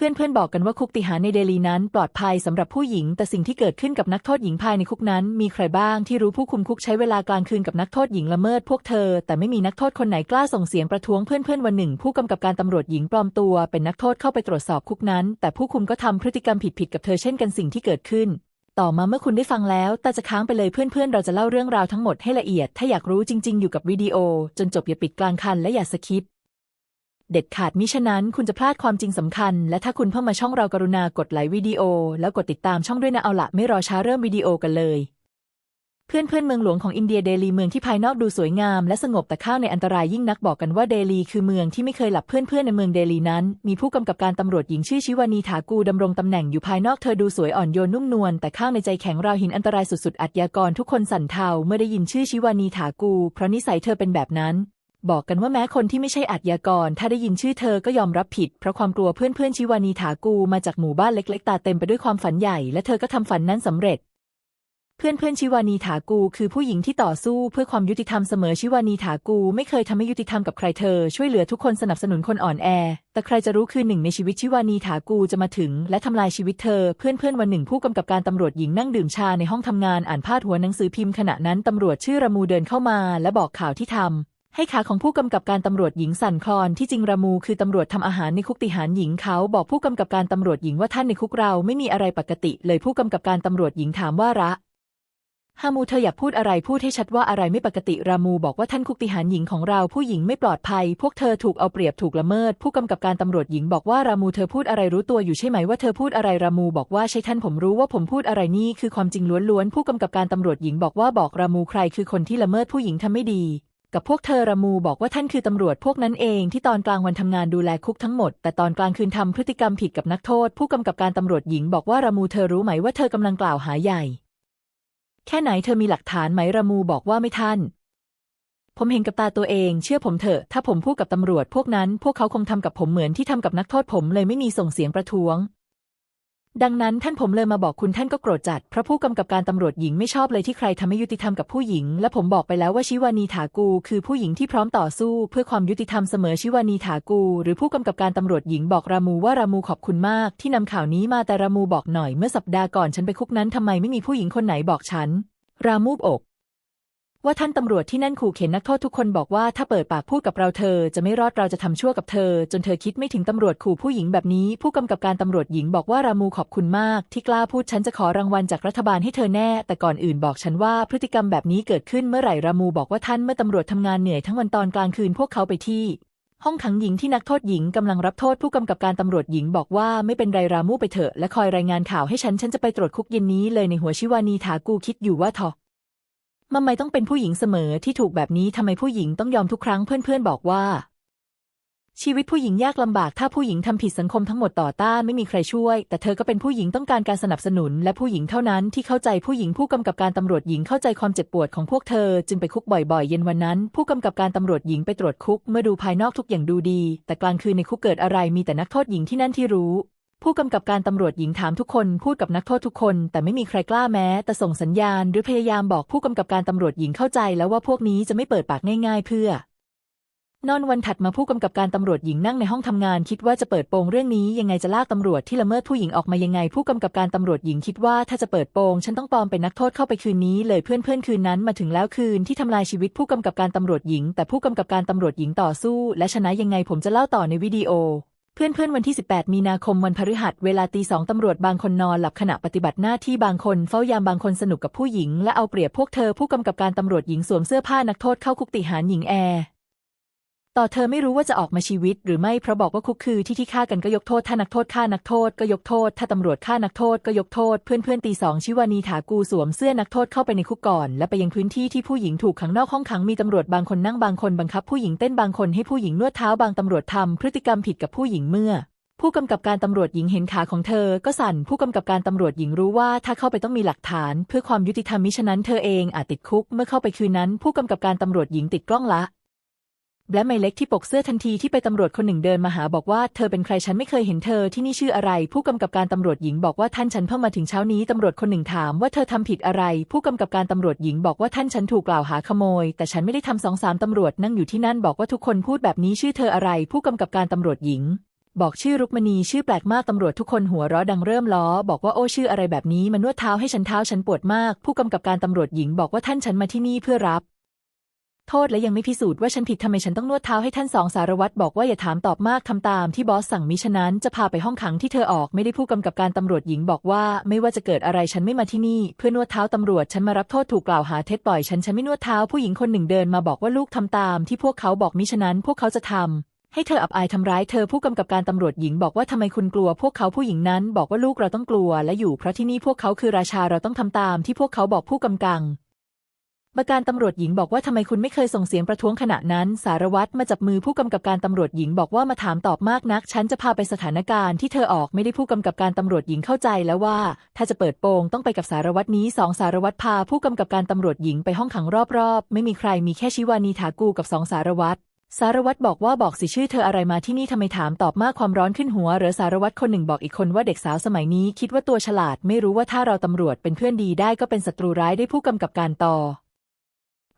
พื่อนๆบอกกันว่าคุกติหารในเดลีนั้นปลอดภัยสำหรับผู้หญิง แต่สิ่งที่เกิดขึ้นกับนักโทษหญิงภายในคุกนั้น มีใครบ้างที่รู้ผู้คุมคุกใช้เวลากลางคืนกับนักโทษหญิงละเมิดพวกเธอ แต่ไม่มีนักโทษคนไหนกล้าส่งเสียงประท้วงเพื่อนๆวันหนึ่ง ผู้กำกับการตำรวจหญิงปลอมตัว เป็นนักโทษเข้าไปตรวจสอบคุกนั้น แต่ผู้คุมก็ทำพฤติกรรมผิดๆกับเธอเช่นกันสิ่งที่เกิดขึ้น ต่อมาเมื่อคุณได้ฟังแล้ว แต่จะค้างไปเลยเพื่อนๆ เราจะเล่าเรื่องราวทั้งหมดให้ละเอียด ถ้าอยากรู้จริง ๆ อยู่กับวิดีโอ จนจบอย่าปิดกลางคันและอย่าสคิป เด็ดขาดมิฉะนั้นคุณจะพลาดความจริงสำคัญ และถ้าคุณเพิ่งมาช่องเรากรุณากดไลค์วิดีโอ แล้วกดติดตามช่องด้วยนะเอาละไม่รอช้าเริ่มวิดีโอกันเลย เพื่อนเพื่อนเมืองหลวงของอินเดียเดลีเมืองที่ภายนอกดูสวยงาม และสงบแต่ข้างในอันตรายยิ่งนักบอกกันว่าเดลีคือเมืองที่ไม่เคยหลับเพื่อนเพื่อนในเมืองเดลีนั้น มีผู้กำกับการตำรวจหญิงชื่อชิวานีถากูดำรงตำแหน่งอยู่ภายนอกเธอดูสวยอ่อนโยนนุ่มนวลแต่ข้างในใจแข็งราวหินอันตรายสุดๆอัจยากรทุกคนสั่นเทาเมื่อได้ยินชื่อชิวานีถากู เพราะนิสัยเธอเป็นแบบนั้น บอกกันว่าแม้คนที่ไม่ใช่อาชญากร ถ้าได้ยินชื่อเธอก็ยอมรับผิด เพราะความกลัวเพื่อนๆ ชิวานีถากูมาจากหมู่บ้านเล็กๆ ตาเต็มไปด้วยความฝันใหญ่ และเธอก็ทำฝันนั้นสำเร็จ เพื่อนๆ ชิวานีถากู คือผู้หญิงที่ต่อสู้เพื่อความยุติธรรมเสมอชิวานีถากู ไม่เคยทำให้ยุติธรรมกับใครเธอ ช่วยเหลือทุกคนสนับสนุนคนอ่อนแอ แต่ใครจะรู้คืนหนึ่งในชีวิตชิวานีถากูจะมาถึง และทำลายชีวิตเธอ เพื่อนๆ วันหนึ่งผู้กำกับการตำรวจหญิงนั่งดื่มชาในห้องทำงานอ่านพาดหัวหนังสือพิมพ์ขณะนั้นตำรวจชื่อระมูเดินเข้ามา และบอกข่าวที่ทำ ให้ขาของผู้กำกับการตำรวจหญิงสั่นคลอนที่จริงรามูคือตำรวจทำอาหารในคุกติหารหญิงเขาบอกผู้กำกับการตำรวจหญิงว่าท่านในคุกเราไม่มีอะไรปกติ เลยผู้กำกับการตำรวจหญิงถามว่าระฮามูเธออยากพูดอะไรพูดให้ชัดว่าอะไรไม่ปกติรามูบอกว่าท่านคุกติหารหญิงของเราผู้หญิงไม่ปลอดภัย พวกเธอถูกเอาเปรียบถูกละเมิด ผู้กำกับการตำรวจหญิงบอกว่ารามูเธอพูดอะไรรู้ตัวอยู่ใช่ไหมว่าเธอพูดอะไรรามูบอกว่าใช่ท่านผมรู้ว่าผมพูดอะไรนี่คือความจริงล้วนๆผู้กำกับการตำรวจหญิงบอกว่าบอกรามูใครคือคนที่ละเมิดผู้หญิงทำไม่ดี กับพวกเธอรามูบอกว่าท่านคือตำรวจพวกนั้นเองที่ตอนกลางวันทำงานดูแลคุกทั้งหมด แต่ตอนกลางคืนทำพฤติกรรมผิดกับนักโทษ ผู้กำกับการตำรวจหญิงบอกว่ารามูเธอรู้ไหมว่าเธอกำลังกล่าวหาใหญ่ แค่ไหนเธอมีหลักฐานไหมรามูบอกว่าไม่ท่าน ผมเห็นกับตาตัวเอง เชื่อผมเถอะ ถ้าผมพูดกับตำรวจพวกนั้น พวกเขาคงทำกับผมเหมือนที่ทำกับนักโทษผมเลยไม่มีส่งเสียงประท้วง ดังนั้นท่านผมเลยมาบอกคุณท่านก็โกรธจัด เพราะผู้กำกับการตำรวจหญิงไม่ชอบเลยที่ใครทำให้ยุติธรรมกับผู้หญิง และผมบอกไปแล้วว่าชิวานีถากู คือผู้หญิงที่พร้อมต่อสู้ เพื่อความยุติธรรมเสมอชิวานีถากู หรือผู้กำกับการตำรวจหญิงบอกรามูว่ารามูขอบคุณมาก ที่นำข่าวนี้มาแต่รามูบอกหน่อยเมื่อสัปดาห์ก่อนฉันไปคุกนั้นทำไมไม่มีผู้หญิงคนไหนบอกฉัน รามูบอก ว่าท่านตำรวจที่นั่นขู่เข็นนักโทษทุกคนบอกว่าถ้าเปิดปากพูดกับเราเธอจะไม่รอดเราจะทำชั่วกับเธอ จนเธอคิดไม่ถึงตำรวจขู่ผู้หญิงแบบนี้ ผู้กำกับการตำรวจหญิงบอกว่ารามูขอบคุณมาก ที่กล้าพูดฉันจะขอรางวัลจากรัฐบาลให้เธอแน่ แต่ก่อนอื่นบอกฉันว่าพฤติกรรมแบบนี้เกิดขึ้นเมื่อไหร่รามูบอกว่าท่านเมื่อตำรวจทำงานเหนื่อยทั้งวันตอนกลางคืนพวกเขาไปที่ห้องขังหญิงที่นักโทษหญิงกำลังรับโทษผู้กำกับการตำรวจหญิงบอกว่าไม่เป็นไรรามูไปเถอะและคอยรายงานข่าวให้ฉันฉันจะไปตรวจคุกเย็นนี้เลยในหัวชิวานีถากูคิดอยู่ว่าทอ ทำไมต้องเป็นผู้หญิงเสมอที่ถูกแบบนี้ทำไมผู้หญิงต้องยอมทุกครั้งเพื่อนๆบอกว่า ชีวิตผู้หญิงยากลำบาก ถ้าผู้หญิงทำผิดสังคมทั้งหมดต่อต้านไม่มีใครช่วย แต่เธอก็เป็นผู้หญิงต้องการการสนับสนุน และผู้หญิงเท่านั้นที่เข้าใจผู้หญิงผู้กำกับการตำรวจหญิงเข้าใจความเจ็บปวดของพวกเธอ จึงไปคุกบ่อยๆ เย็นวันนั้น ผู้กำกับการตำรวจหญิงไปตรวจคุก เมื่อดูภายนอกทุกอย่างดูดี แต่กลางคืนในคุกเกิดอะไรมีแต่นักโทษหญิงที่นั่นที่รู้ ผู้กำกับการตำรวจหญิงถามทุกคนพูดกับนักโทษทุกคน แต่ไม่มีใครกล้าแม้ แต่ส่งสัญญาณหรือพยายามบอกผู้กำกับการตำรวจหญิงเข้าใจแล้วว่าพวกนี้จะไม่เปิดปากง่ายๆ เพื่อนอนวันถัดมาผู้กำกับการตำรวจหญิงนั่งในห้องทำงาน คิดว่าจะเปิดโปงเรื่องนี้ยังไงจะลากตำรวจที่ละเมิดผู้หญิงออกมายังไง ผู้กำกับการตำรวจหญิงคิดว่าถ้าจะเปิดโปงฉันต้องปลอมเป็นนักโทษเข้าไปคืนนี้เลยเพื่อนๆคืนนั้นมาถึงแล้วคืนที่ทำลายชีวิตผู้กำกับการตำรวจหญิง แต่ผู้กำกับการตำรวจหญิงต่อสู้ และชนะยังไงผมจะเล่าต่อในวิดีโอ เพื่อนๆวันที่ 18 มีนาคมวันพฤหัส เวลาตีสองตำรวจบางคนนอนหลับขณะปฏิบัติหน้าที่บางคนเฝ้ายามบางคนสนุกกับผู้หญิง และเอาเปรียบพวกเธอผู้กำกับการตำรวจหญิงสวมเสื้อผ้านักโทษเข้าคุกติหารหญิงแอร์ ต่อเธอไม่รู้ว่าจะออกมาชีวิตหรือไม่เพราะบอกว่าคุกคือที่ที่ฆ่ากันก็ยกโทษถ้านักโทษฆ่านักโทษก็ยกโทษถ้าตำรวจฆ่านักโทษก็ยกโทษเพื่อนเพื่อนๆตีสองชิวานีถากูสวมเสื้อนักโทษเข้าไปในคุกก่อน และไปยังพื้นที่ที่ผู้หญิงถูกขังนอกห้องขังมีตำรวจบางคนนั่งบางคนบังคับผู้หญิงเต้นบางคนให้ผู้หญิงนวดเท้าบางตำรวจทำพฤติกรรมผิดกับผู้หญิงเมื่อผู้กำกับการตำรวจหญิงเห็นขาของเธอ ก็สั่น ผู้กำกับการตำรวจหญิงรู้ว่าถ้าเข้าไปต้องมีหลักฐาน เพื่อความยุติธรรมมิฉะนั้นเธอเองอาจติดคุก เมื่อเข้าไปคืนนั้น ผู้กำกับการตำรวจหญิงติดกล้องละ และไมเล็กที่ปกเสื้อทันทีที่ไปตำรวจคนหนึ่งเดินมาหาบอกว่าเธอเป็นใครฉันไม่เคยเห็นเธอที่นี่ชื่ออะไร ผู้กำกับการตำรวจหญิงบอกว่าท่านฉันเพิ่งมาถึงเช้านี้ตำรวจคนหนึ่งถามว่าเธอทำผิดอะไร ผู้กำกับการตำรวจหญิงบอกว่าท่านฉันถูกกล่าวหาขโมย แต่ฉันไม่ได้ทำสองสามตำรวจนั่งอยู่ที่นั่นบอกว่าทุกคนพูดแบบนี้ชื่อเธออะไร ผู้กำกับการตำรวจหญิงบอกชื่อรุกมณีชื่อแปลกมากตำรวจทุกคนหัวเราะดังเริ่มล้อ บอกว่าโอ้ชื่ออะไรแบบนี้มานวดเท้าให้ฉันเท้าฉันปวดมาก ผู้กำกับการตำรวจหญิงบอกว่าท่านฉันมาที่นี่เพื่อรับ โทษและยังไม่พิสูจน์ว่าฉันผิดทำไมฉันต้องนวดเท้าให้ท่านสองสารวัตรบอกว่าอย่าถามตอบมากทำตามที่บอสสั่งมิฉะนั้นจะพาไปห้องขังที่เธอออกไม่ได้ผู้กำกับการตำรวจหญิงบอกว่าไม่ว่าจะเกิดอะไรฉันไม่มาที่นี่ เพื่อนวดเท้าตำรวจฉันมารับโทษถูกกล่าวหาเท็จปล่อยฉันฉันไม่นวดเท้าผู้หญิงคนหนึ่งเดินมาบอกว่าลูกทำตามที่พวกเขาบอกมิฉะนั้นพวกเขาจะทำให้เธออับอายทำร้ายเธอผู้กำกับการตำรวจหญิงบอกว่าทำไมคุณกลัวพวกเขาผู้หญิงนั้นบอกว่าลูกเราต้องกลัวและอยู่เพราะที่นี่พวกเขาคือราชาเราต้องทำตามที่พวกเขาบอกผู้กำกัง มาการตำรวจหญิงบอกว่าทำไมคุณไม่เคยส่งเสียงประท้วงขณะนั้น สารวัตรมาจับมือผู้กำกับการตำรวจหญิงบอกว่ามาถามตอบมากนัก ฉันจะพาไปสถานการณ์ที่เธอออกไม่ได้ผู้กำกับการตำรวจหญิงเข้าใจแล้วว่า ถ้าจะเปิดโปงต้องไปกับสารวัตรนี้สองสารวัตรพาผู้กำกับการตำรวจหญิงไปห้องขังรอบๆ ไม่มีใครมีแค่ชิวานีถากูกับสองสารวัตรสารวัตรบอกว่าบอกสิชื่อเธออะไรมาที่นี่ทำไมถามตอบมากความร้อนขึ้นหัวหรือสารวัตรคนหนึ่งบอกอีกคนว่าเด็กสาวสมัยนี้คิดว่าตัวฉลาดไม่รู้ว่าถ้าเราตำรวจเป็นเพื่อนดีได้ก็เป็นศัตรูร้ายได้ผู้กำกับการต่อ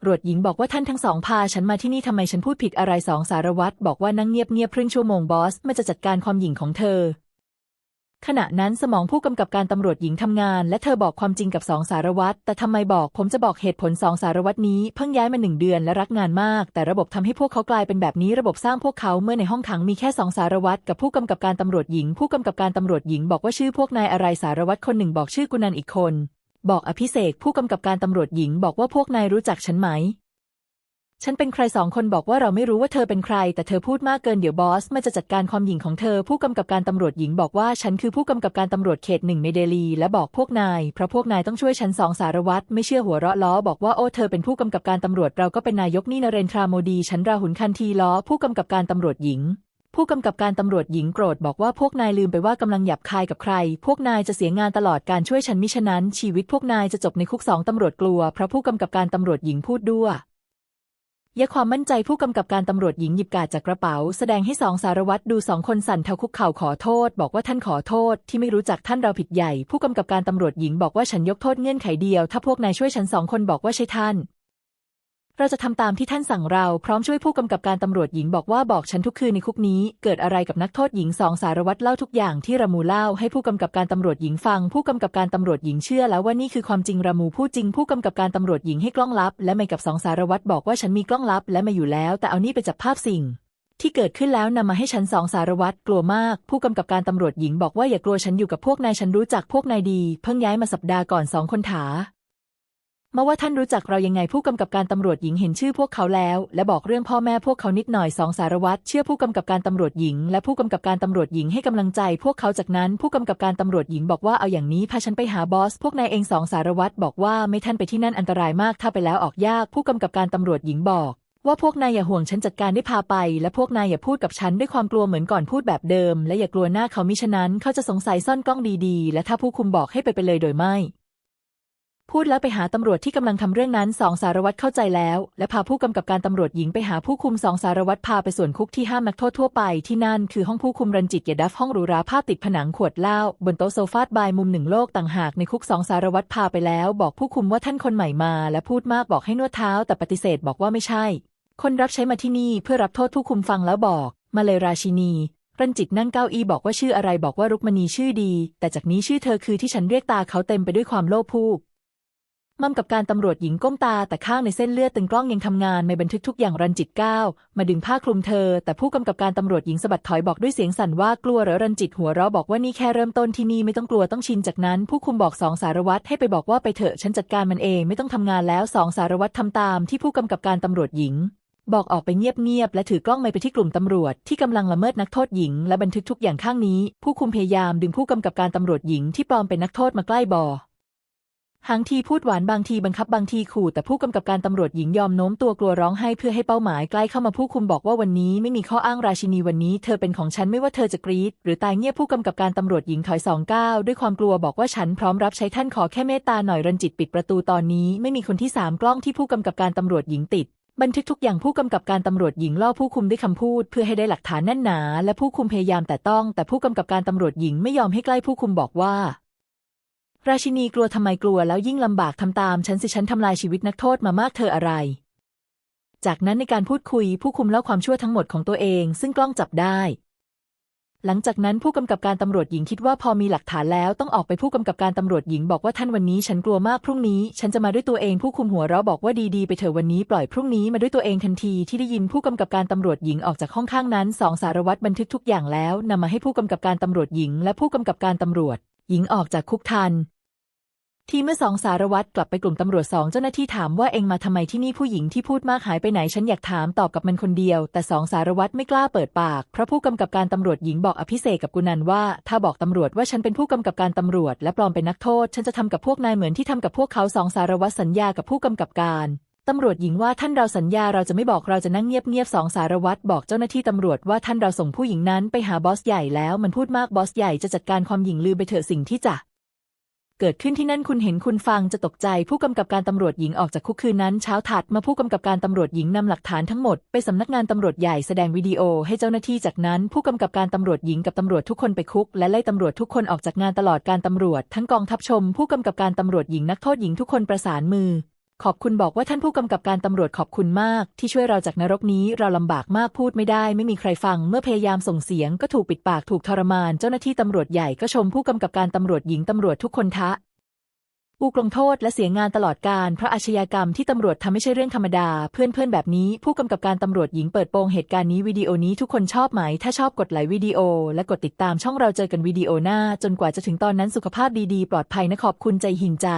รวจหญิงบอกว่าท่านทั้งสองพาฉันมาที่นี่ทำไมฉันพูดผิดอะไรสองสารวัตรบอกว่านั่งเงียบเงียบครึ่งชั่วโมงบอสมันจะจัดการความหญิงของเธอ ขณะนั้นสมองผู้กำกับการตำรวจหญิงทำงาน และเธอบอกความจริงกับสองสารวัตรแต่ทำไมบอกผมจะบอกเหตุผลสองสารวัตรนี้เพิ่งย้ายมาหนึ่งเดือนและรักงานมาก แต่ระบบทำให้พวกเขากลายเป็นแบบนี้ระบบสร้างพวกเขาเมื่อในห้องขังมีแค่สองสารวัตรกับผู้กำกับการตำรวจหญิง ผู้กำกับการตำรวจหญิงบอกว่าชื่อพวกนายอะไรสารวัตรคนหนึ่งบอกชื่อกุนันอีกคน บอกอภิเษกผู้กำกับการตำรวจหญิงบอกว่าพวกนายรู้จักฉันไหม ฉันเป็นใครสองคนบอกว่าเราไม่รู้ว่าเธอเป็นใคร แต่เธอพูดมากเกินเดี๋ยวบอสมันจะจัดการความหญิงของเธอ ผู้กำกับการตำรวจหญิงบอกว่าฉันคือผู้กำกับการตำรวจเขตหนึ่งในเดลี และบอกพวกนาย เพราะพวกนายต้องช่วยฉันสองสารวัตรไม่เชื่อหัวเราะล้อบอกว่าโอ้เธอเป็นผู้กำกับการตำรวจเราก็เป็นนายกนี่นเรนทราโมดี ฉันราหุลคันทีล้อผู้กำกับการตำรวจหญิง ผู้กำกับการตำรวจหญิงโกรธบอกว่าพวกนายลืมไปว่ากำลังหยาบคายกับใคร พวกนายจะเสียงานตลอดการช่วยฉันมิฉะนั้น ชีวิตพวกนายจะจบในคุกสองตำรวจกลัวเพราะผู้กำกับการตำรวจหญิงพูดด้วยยะความมั่นใจผู้กำกับการตำรวจหญิงหยิบกาดจากกระเป๋า แสดงให้สองสารวัตรดูสองคนสั่นเทาคุกเข่าขอโทษ บอกว่าท่านขอโทษ ที่ไม่รู้จักท่านเราผิดใหญ่ ผู้กำกับการตำรวจหญิงบอกว่าฉันยกโทษเงื่อนไขเดียว ถ้าพวกนายช่วยฉันสองคนบอกว่าใช่ท่าน เราจะทำตามที่ท่านสั่งเราพร้อมช่วยผู้กำกับการตำรวจหญิงบอกว่าบอกฉันทุกคืนในคุกนี้ เกิดอะไรกับนักโทษหญิงสองสารวัตรเล่าทุกอย่างที่รามูเล่าให้ผู้กำกับการตำรวจหญิงฟัง ผู้กำกับการตำรวจหญิงเชื่อแล้วว่านี่คือความจริงรามูพูดจริง ผู้กำกับการตำรวจหญิงให้กล้องลับ และไม่กับสองสารวัตรบอกว่าฉันมีกล้องลับ และมาอยู่แล้ว แต่เอานี่ไปจับภาพสิ่งที่เกิดขึ้นแล้วนำมาให้ฉันสองสารวัตรกลัวมาก ผู้กำกับการตำรวจหญิงบอกว่าอย่ากลัวฉันอยู่กับพวกนายฉันรู้จักพวกนายดี เพิ่งย้ายมาสัปดาห์ก่อนสองคนถา มาว่าท่านรู้จักเรายังไงผู้กำกับการตำรวจหญิงเห็นชื่อพวกเขาแล้ว และบอกเรื่องพ่อแม่พวกเขานิดหน่อยสองสารวัตรเชื่อผู้กำกับการตำรวจหญิง และผู้กำกับการตำรวจหญิงให้กำลังใจ พวกเขาจากนั้นผู้กำกับการตำรวจหญิงบอกว่าเอาอย่างนี้พาฉันไปหาบอส พวกนายเองสองสารวัตรบอกว่าไม่ท่านไปที่นั่นอันตรายมากถ้าไปแล้วออกยาก ผู้กำกับการตำรวจหญิงบอกว่าพวกนายอย่าห่วงฉันจัดการได้พาไป และพวกนายอย่าพูดกับฉันด้วยความกลัวเหมือนก่อนพูดแบบเดิม และอย่ากลัวหน้าเขามิฉะนั้นเขาจะสงสัยซ่อนกล้องดีๆ และถ้าผู้คุมบอกให้ไปไปเลยโดยไม่ พูดแล้วไปหาตำรวจที่กำลังทำเรื่องนั้นสองสารวัตรเข้าใจแล้ว และพาผู้กำกับการตำรวจหญิงไปหาผู้คุมสองสารวัตรพาไปส่วนคุกที่ห้ามนักโทษทั่วไปที่นั่นคือห้องผู้คุมรันจิตยดัฟห้องหรูหราภาพติดผนังขวดเหล้าบนโต๊ะโซฟาบายมุมหนึ่งโลกต่างหากในคุกสองสารวัตรพาไปแล้ว บอกผู้คุมว่าท่านคนใหม่มา และพูดมากบอกให้นวดเท้า แต่ปฏิเสธบอกว่าไม่ใช่ คนรับใช้มาที่นี่เพื่อรับโทษผู้คุมฟังแล้วบอก มาเลยราชินีรันจิตนั่งเก้าอี้บอกว่าชื่ออะไรบอกว่ารุกมณีชื่อดี แต่จากนี้ชื่อเธอคือที่ฉันเรียกตาเขาเต็มไปด้วยความโลภพูก มั่มกับการตำรวจหญิงก้มตาแต่ข้างในเส้นเลือดตึงกล้องยังทำงานไม่บันทึกทุกอย่างรันจิตก้าวมาดึงผ้าคลุมเธอ แต่ผู้กำกับการตำรวจหญิงสะบัดถอยบอกด้วยเสียงสั่นว่ากลัวหรอรันจิตหัวเราะบอกว่านี่แค่เริ่มต้นที่นี่ไม่ต้องกลัวต้องชินจากนั้น ผู้คุมบอกสองสารวัตรให้ไปบอกว่าไปเถอะฉันจัดการมันเองไม่ต้องทำงานแล้วสองสารวัตรทำตามที่ผู้กำกับการตำรวจหญิงบอกออกไปเงียบๆ และถือกล้องไมค์ไปที่กลุ่มตำรวจที่กำลังละเมิดนักโทษหญิง และบันทึกทุกอย่างข้างนี้ ผู้คุมพยายามดึงผู้กำกับการตำรวจหญิงที่ปลอมเป็นนักโทษมาใกล้บอ หางทีพูดหวานบางทีบังคับบางทีขู่แต่ผู้กำกับการตำรวจหญิงยอมโน้มตัวกลัวร้องไห้เพื่อให้เป้าหมายใกล้เข้ามาผู้คุมบอกว่าวันนี้ไม่มีข้ออ้างราชินีวันนี้เธอเป็นของฉันไม่ว่าเธอจะกรีดหรือตายเงียบผู้กำกับการตำรวจหญิงถอยสองก้าวด้วยความกลัวบอกว่าฉันพร้อมรับใช้ท่านขอแค่เมตตาหน่อยรันจิตปิดประตูตอนนี้ไม่มีคนที่สามกล้องที่ผู้กำกับการตำรวจหญิงติดบันทึกทุกอย่างผู้กำกับการตำรวจหญิงล่อผู้คุมด้วยคำพูด เพื่อให้ได้หลักฐานแน่นหนา และผู้คุมพยายามแต่ต้อง แต่ผู้กำกับการตำรวจหญิงไม่ยอมให้ใกล้ผู้คุมบอกว่า ราชินีกลัวทำไมกลัวแล้วยิ่งลำบากทำตาม ฉันสิฉันทำลายชีวิตนักโทษมามากเธออะไร จากนั้นในการพูดคุยผู้คุมเล่าความชั่วทั้งหมดของตัวเอง ซึ่งกล้องจับได้ หลังจากนั้นผู้กำกับการตำรวจหญิงคิดว่าพอมีหลักฐานแล้วต้องออกไปผู้กำกับการตำรวจหญิงบอกว่าท่านวันนี้ฉันกลัวมากพรุ่งนี้ ฉันจะมาด้วยตัวเองผู้คุมหัวเราะบอกว่าดีๆไปเถอะวันนี้ปล่อยพรุ่งนี้มาด้วยตัวเองทันทีที่ได้ยินผู้กำกับการตำรวจหญิงออกจากห้องข้างนั้นสองสารวัตรบันทึกทุกอย่างแล้วนำมาให้ผู้กำกับการตำรวจหญิง และผู้กำกับการตำรวจ หญิงออกจากคุกทัน ทีเมื่อสองสารวัตรกลับไปกลุ่มตำรวจสองเจ้าหน้าที่ถามว่าเองมาทำไมที่นี่ผู้หญิงที่พูดมากหายไปไหนฉันอยากถามตอบกับมันคนเดียว แต่สองสารวัตรไม่กล้าเปิดปาก เพราะผู้กำกับการตำรวจหญิงบอกอภิเษกกับกุนันว่า ถ้าบอกตำรวจว่าฉันเป็นผู้กำกับการตำรวจ และปลอมเป็นนักโทษ ฉันจะทำกับพวกนายเหมือนที่ทำกับพวกเขาสองสารวัตรสัญญากับผู้กำกับการ ตำรวจหญิงว่าท่านเราสัญญาเราจะไม่บอกเราจะนั่งเงียบๆสองสารวัตรบอกเจ้าหน้าที่ตำรวจว่าท่านเราส่งผู้หญิงนั้นไปหาบอสใหญ่แล้วมันพูดมากบอสใหญ่จะจัดการความหญิงลืมไปเถอะสิ่งที่จะเกิดขึ้นที่นั่นคุณเห็นคุณฟังจะตกใจ ผู้กำกับการตำรวจหญิงออกจากคุกคืนนั้นเช้าถัดมาผู้กำกับการตำรวจหญิงนำหลักฐานทั้งหมดไปสำนักงานตำรวจใหญ่แสดงวิดีโอให้เจ้าหน้าที่จากนั้น ผู้กำกับการตำรวจหญิงกับตำรวจทุกคนไปคุก และไล่ตำรวจทุกคนออกจากงานตลอดการตำรวจ ทั้งกองทัพชม ผู้กำกับการตำรวจหญิงนักโทษหญิงทุกคนประสานมือ ขอบคุณบอกว่าท่านผู้กำกับการตำรวจขอบคุณมาก ที่ช่วยเราจากนรกนี้เราลำบากมากพูดไม่ได้ ไม่มีใครฟัง เมื่อพยายามส่งเสียงก็ถูกปิดปากถูกทรมาน เจ้าหน้าที่ตำรวจใหญ่ก็ชมผู้กำกับการตำรวจหญิงตำรวจทุกคนทะอูกลงโทษและเสียงานตลอดการเพราะอาชญากรรมที่ตำรวจทำไม่ใช่เรื่องธรรมดาเพื่อนเพื่อนๆแบบนี้ ผู้กำกับการตำรวจหญิงเปิดโปงเหตุการณ์นี้วิดีโอนี้ทุกคนชอบไหม ถ้าชอบกดไลค์วิดีโอ และกดติดตามช่องเราเจอกันวิดีโอหน้า จนกว่าจะถึงตอนนั้นสุขภาพดีๆ ปลอดภัยนะขอบคุณใจหินใจ